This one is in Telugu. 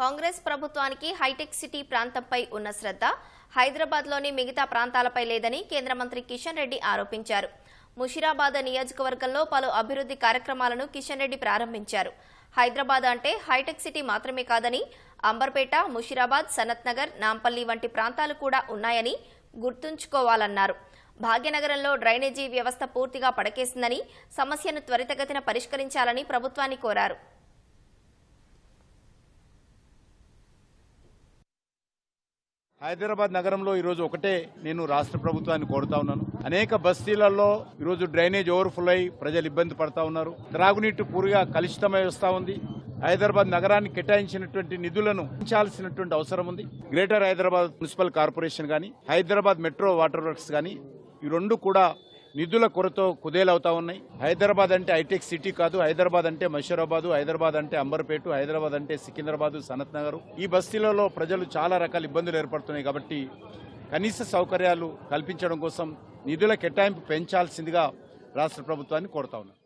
కాంగ్రెస్ ప్రభుత్వానికి హైటెక్ సిటీ ప్రాంతంపై ఉన్న శ్రద్ధ హైదరాబాద్లోని మిగతా ప్రాంతాలపై లేదని కేంద్ర మంత్రి కిషన్ రెడ్డి ఆరోపించారు. ముషిరాబాద్ నియోజకవర్గంలో పలు అభివృద్ధి కార్యక్రమాలను కిషన్ రెడ్డి ప్రారంభించారు. హైదరాబాద్ అంటే హైటెక్ సిటీ మాత్రమే కాదని అంబర్పేట ముషిరాబాద్ సనత్ నగర్ నాంపల్లి వంటి ప్రాంతాలు కూడా ఉన్నాయని గుర్తుంచుకోవాలన్నారు. భాగ్యనగరంలో డ్రైనేజీ వ్యవస్థ పూర్తిగా పడకేసిందని సమస్యను త్వరితగతిన పరిష్కరించాలని ప్రభుత్వాన్ని కోరారు. హైదరాబాద్ నగరంలో ఈరోజు ఒకటే నేను రాష్ట్ర ప్రభుత్వాన్ని కోరుతా ఉన్నాను. అనేక బస్తీలలో ఈరోజు డ్రైనేజ్ ఓవర్ఫ్లో అయి ప్రజలు ఇబ్బంది పడతా ఉన్నారు. త్రాగునీటి పూరిగా కలుషితమై వస్తూ ఉంది. హైదరాబాద్ నగరాన్ని కేటాయించినటువంటి నిధులను ఉంచాల్సినటువంటి అవసరం ఉంది. గ్రేటర్ హైదరాబాద్ మున్సిపల్ కార్పొరేషన్ కానీ హైదరాబాద్ మెట్రో వాటర్ వర్క్స్ కానీ ఈ రెండు కూడా నిధుల కొరతో కుదేలవుతా ఉన్నాయి. హైదరాబాద్ అంటే హైటెక్ సిటీ కాదు హైదరాబాద్ అంటే మషూరాబాదు హైదరాబాద్ అంటే అంబర్పేట హైదరాబాద్ అంటే సికింద్రాబాద్ సనత్ నగర్. ఈ బస్తీలలో ప్రజలు చాలా రకాల ఇబ్బందులు ఏర్పడుతున్నాయి కాబట్టి కనీస సౌకర్యాలు కల్పించడం కోసం నిధుల కేటాయింపు పెంచాల్సిందిగా రాష్ట్ర ప్రభుత్వాన్ని కోరుతా ఉన్నారు